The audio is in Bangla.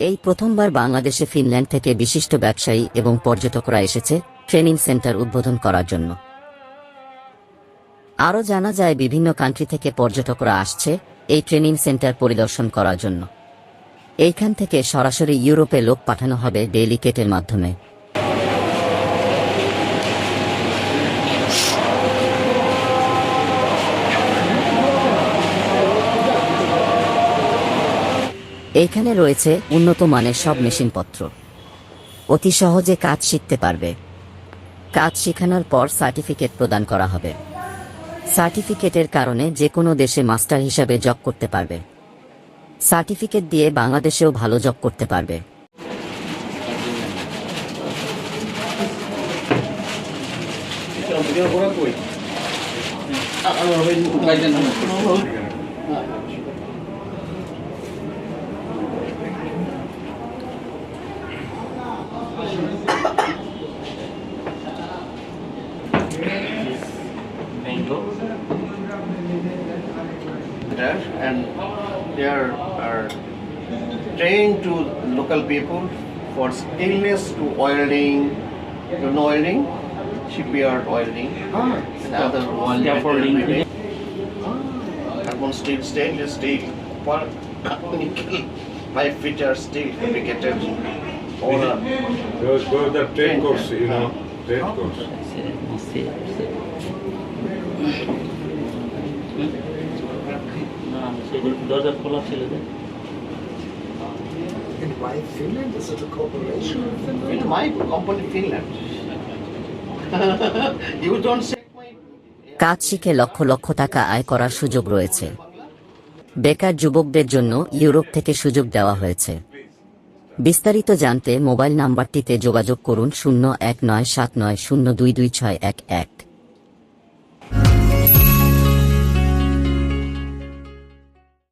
এই প্রথমবার বাংলাদেশে ফিনল্যান্ড থেকে বিশিষ্ট ব্যবসায়ী এবং পর্যটকরা এসেছে ট্রেনিং সেন্টার উদ্বোধন করার জন্য। আরও জানা যায়, বিভিন্ন কান্ট্রি থেকে পর্যটকরা আসছে এই ট্রেনিং সেন্টার পরিদর্শন করার জন্য। এইখান থেকে সরাসরি ইউরোপে লোক পাঠানো হবে ডেলিকেটের মাধ্যমে। এইখানে রয়েছে উন্নত মানের সব মেশিনপত্র। অতি সহজে কাজ শিখতে পারবে। কাজ শেখানোর পর সার্টিফিকেট প্রদান করা হবে। সার্টিফিকেটের কারণে যে কোনো দেশে মাস্টার হিসাবে জব করতে পারবে। সার্টিফিকেট দিয়ে বাংলাদেশেও ভালো জব করতে পারবে। There and they are, are trained to local people for skillness to welding, you know welding, shipyard welding, ah. and other Scaffolding. Ah. carbon steel, stainless steel, copper, nickel, pipe fitter, steel fabricated, all are Those go the train course, you know, train course. দরজা খোলা ছিল And why Finland? Is it a corporation in Finland? my company Finland. you don't say কাজ শিখে লক্ষ লক্ষ টাকা আয় করার সুযোগ রয়েছে বেকার যুবকদের জন্য ইউরোপ থেকে সুযোগ দেওয়া হয়েছে বিস্তারিত জানতে মোবাইল নাম্বারটিতে যোগাযোগ করুন শূন্য এক নয় সাত নয় শূন্য দুই দুই ছয় এক এক।